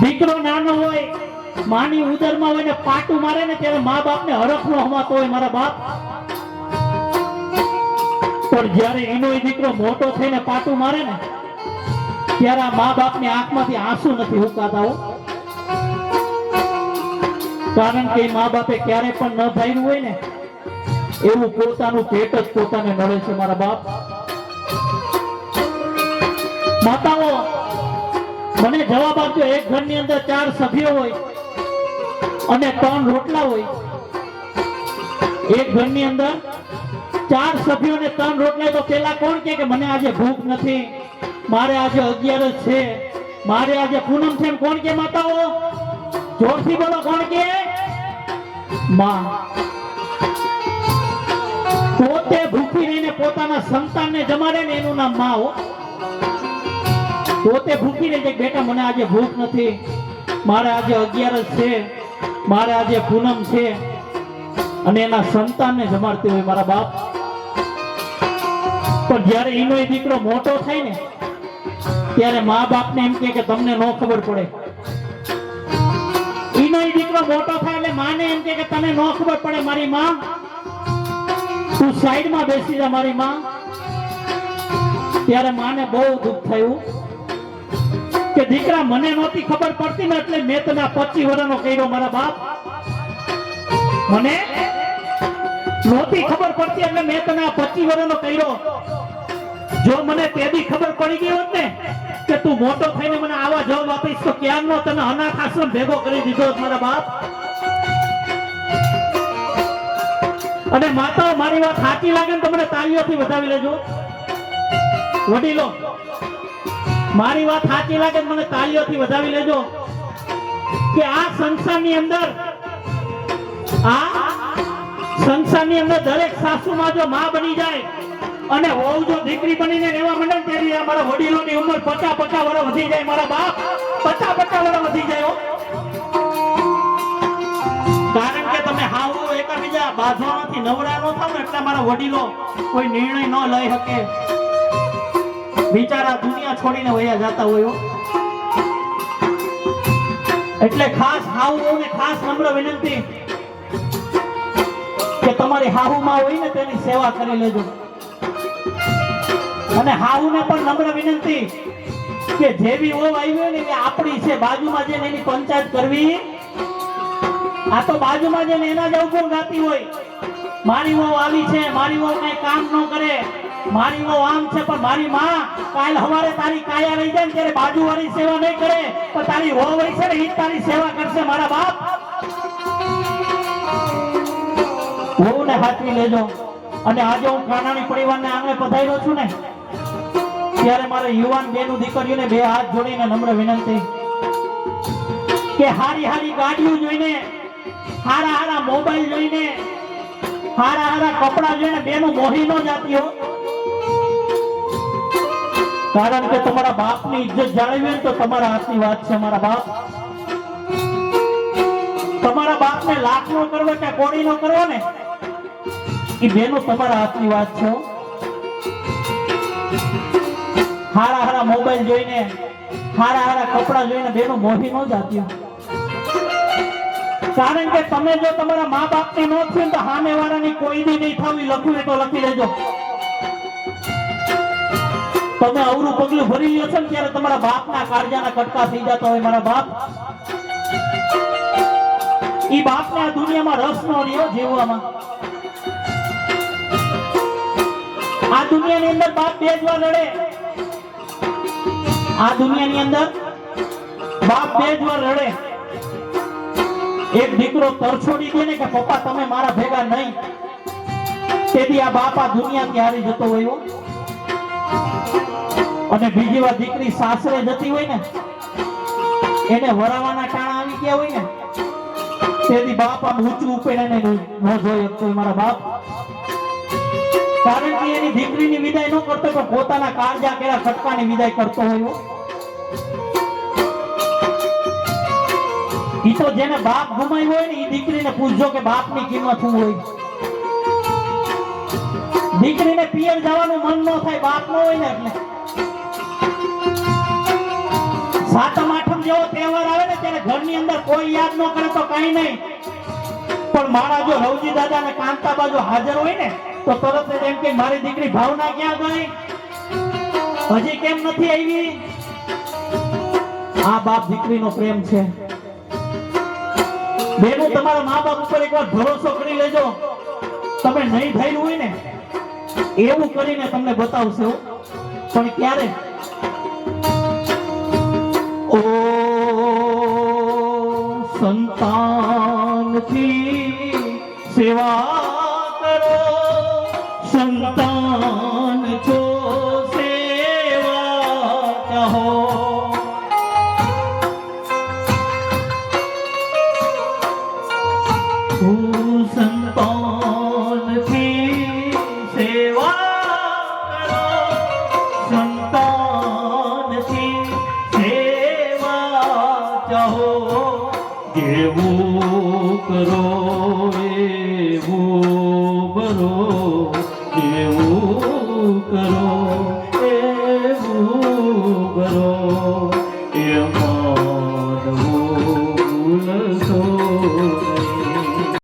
દીકરો નાનો હોય, માની ઉદરમાં હોય ને પાટું મારે ને ત્યારે મા હરખ નો હમાતો હોય મારા બાપ. પણ જયારે એનો દીકરો મોટો થઈને પાટું મારે ને, ત્યારે આ મા બાપની આંખમાંથી આંસુ નથી હુકાતા કારણ કે મા બાપે ક્યારે પણ ન થયું હોય ને, એવું પોતાનું પેટ જ પોતાને મળે છે મારા બાપ. માતાઓ મને જવાબ આપજો, એક ઘરની અંદર ચાર સભ્યો હોય અને ત્રણ રોટલા હોય. એક ઘરની અંદર ચાર સભ્યો ને ત્રણ રોટલા, તો પેલા કોણ કે મને આજે ભૂખ નથી, મારે આજે અગિયારસ છે, મારે આજે પૂનમ છે કોણ કે માતાઓ? જોરથી બોલો, કોણ કે માં. પોતે ભૂખી રહીને પોતાના સંતાનને જમાડે ને એનું નામમાં હો. પોતે ભૂખી રહી છે. બેટા, મને આજે ભૂખ નથી. મારે આજે અગિયારસ છે. મારે આજે પૂનમ છે. અને એના સંતાનને જમાડતી હોય મારા બાપ. પણ જ્યારે એનો દીકરો મોટો થાય ને, ત્યારે મા બાપને એમ કે તમને ન ખબર પડે. એનો દીકરો મોટો થાય એટલે માને એમ કે તને ન ખબર પડે મારી માં. તું સાઈડમાં બેસી જા મારી માં. ત્યારે માને બહુ દુઃખ થયું. કે દીકરા મને નહોતી ખબર પડતી ને એટલે મેં તને પચીસ વર્ષનો કર્યો મારા બાપ. મને નહોતી ખબર પડતી એટલે મેં તને પચીસ વર્ષનો કર્યો. જો મને તેદી ખબર પડી ગઈ હોત ને, કે તું મોટો થઈને મને આવા જવાબ આપીશ, તો ક્યારનો તને અનાથ આશ્રમ ભેગો કરી દીધો મારા બાપ? અને માતાઓ, મારી વાત સાચી લાગે ને તો મને તાળીઓથી વધાવી લેજો. વડીલો મારી વાત સાચી લાગે મને તાળીઓથી વધાવી લેજો. કે આ સંસારની અંદર, આ સંસારની અંદર દરેક સાસુમાં જો માં બની જાય અને હોવ જો દીકરી બનીને રહેવા માંડે ને મારા વડીલોની ઉંમર પચાસ પચાસ વર્ષ વધી જાય મારા બાપ પચાસ પચાસ વર્ષ વધી જાય કારણ કે તમે હાવ એકબીજા બાંધવામાંથી નવરા ન થાવ ને એટલે મારા વડીલો કોઈ નિર્ણય ન લઈ શકે. બિચારા દુનિયા છોડીને વયા જતા હોય એટલે ખાસ હાહુ ને ખાસ નમ્ર વિનંતી કે તમારી હાહુમાં હોય ને તેની સેવા કરી લેજો. અને હાહુને પણ નમ્ર વિનંતી કે જેવી ઓવ આવી હોય ને એ આપણી છે. બાજુમાં જઈને એની પંચાયત કરવી. આ તો બાજુમાં જઈને એના જ અવગુણ ગાતી હોય. મારી વહુ આવી છે, મારી વહુ કઈ કામ ન કરે. મારી વહુ આમ છે, પણ મારી માં કાલ હવારે તારી કાયા લઈ જાય ને બાજુ વાળી સેવા નહીં કરે, પણ તારી વહુ હોય છે ને એ તારી સેવા કરશે, મારા બાપ. વહુને હાચવી લેજો. અને આજે હું કાનાણી પરિવારને આંગણે પધાર્યો છું ને, ત્યારે મારે યુવાન બેનું દીકરીઓને બે હાથ જોડીને નમ્ર વિનંતી કે હારી હારી ગાડીઓ જોઈને, હારા હારા મોબાઈલ જોઈને, હારા હારા કપડા જોઈને બેનું મોહી નો જાતી હો. કારણ કે તમારા બાપની ઇજ્જત જાળવી તો તમારા હાથની વાત છે, મારા બાપ. તમારા બાપને લાખ નો કરવો કે કોડી નો કરવો ને, એ બેનો તમારા હાથની વાત છે હારા હારા મોબાઈલ જોઈને, હારા હારા કપડા જોઈને બેનો મોહી નો જાતી. કારણ કે તમે જો તમારા મા બાપની નો થયું તો સામે વાળાની કોઈ બી નહીં થવી લખવું એ તો લખી લેજો તમે અવરું પગલું ભરી લ્યો છો ત્યારે તમારા બાપના કાળજાના કટકા થઈ જતા હોય મારા બાપ. ઈ બાપને દુનિયામાં રસ નો રહ્યો જીવવામાં. આ દુનિયાની અંદર બાપ બે જ વાર લડે આ દુનિયાની અંદર બાપ બે જ વાર લડે એક દીકરો તરછોડી દે ને કે, પપ્પા, તમે મારા ભેગા નહીં. તેથી આ બાપ આ દુનિયાથી હારી જતો હોય. અને બીજી વાર દીકરી સાસરે જતી હોય ને, એને વરાવાના ટાણા આવી ગયા હોય ને, તેથી બાપ આમ ઊંચું ઉપેડીને ન જોઈ તો મારા બાપ. કારણ કે એની દીકરીની વિદાય ન કરતો, પણ પોતાના કાળજા કેળા ખટકાની વિદાય કરતો હોય એ તો જેને બાપ ગુમાવ્યો હોય ને એ દીકરીને પૂછજો કે બાપની કિંમત શું હોય? દીકરીને પિયર જવાનું મન ન થાય, બાપ નો હોય ને એટલે. સાતમ, આઠમ જેવો તહેવાર આવે ને ત્યારે ઘરની અંદર કોઈ યાદ ન કરે તો કઈ નહીં. પણ મારા જો રવજી દાદા ને કાંતા બાજુ હાજર હોય ને, તો તરત જ એમ કે, મારી દીકરી ભાવના ક્યાં ગઈ હજી કેમ નથી આવી? આ બાપ દીકરીનો પ્રેમ છે. બેનો તમારા મા બાપ ઉપર એકવાર ભરોસો કરી લેજો. તમે નહીં થયેલું હોય ને એવું કરીને તમને બતાવશે. પણ ક્યારે? ઓ સંતાનથી સેવા કરો સંતાન છો. કરો એવું બરો જેવું કરો.